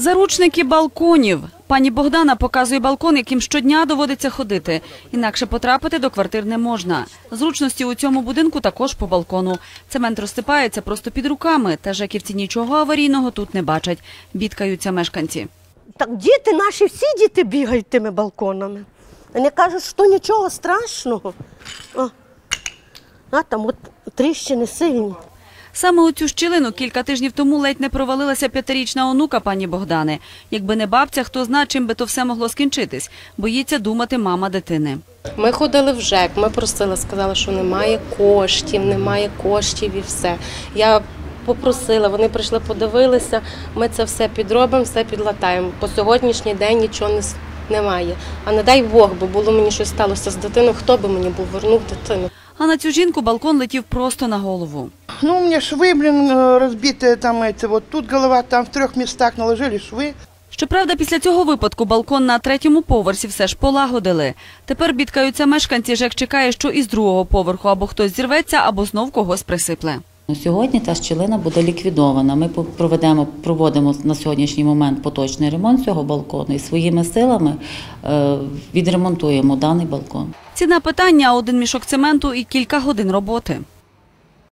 Заручники балконів. Пані Богдана показує балкон, яким щодня доводиться ходити. Інакше потрапити до квартир не можна. Зручності у цьому будинку також по балкону. Цемент розсипається просто під руками, та жеківці нічого аварійного тут не бачать. Бідкаються мешканці. Так діти наші, всі діти бігають тими балконами. Вони кажуть, що нічого страшного. О, а там от тріщини сильні. Саме у цю щілину кілька тижнів тому ледь не провалилася п'ятирічна онука пані Богдани. Якби не бабця, хто зна, чим би то все могло скінчитись. Боїться думати мама дитини. Ми ходили в ЖЕК, ми просили, сказали, що немає коштів, немає коштів і все. Я попросила, вони прийшли, подивилися, ми це все підробимо, все підлатаємо. По сьогоднішній день нічого не немає. А не дай Бог, бо було мені щось сталося з дитиною, хто би мені був вернув дитину. А на цю жінку балкон летів просто на голову. Ну, у меня швы, блин, э, разбитые там эти, вот тут голова, там в трех местах наложили швы. Щоправда, після цього випадку балкон на третьому поверсі все ж полагодили. Тепер бідкаються мешканці, ЖЕК чекає, що із другого поверху або хтось зірветься, або знов когось присипле. Ну, Сьогодні та щілина буде ліквідована. Ми по- проведемо, проводимо на сьогоднішній момент поточний ремонт цього балкону і своїми силами е, відремонтуємо даний балкон. Ціна питання – один мішок цементу і кілька годин роботи.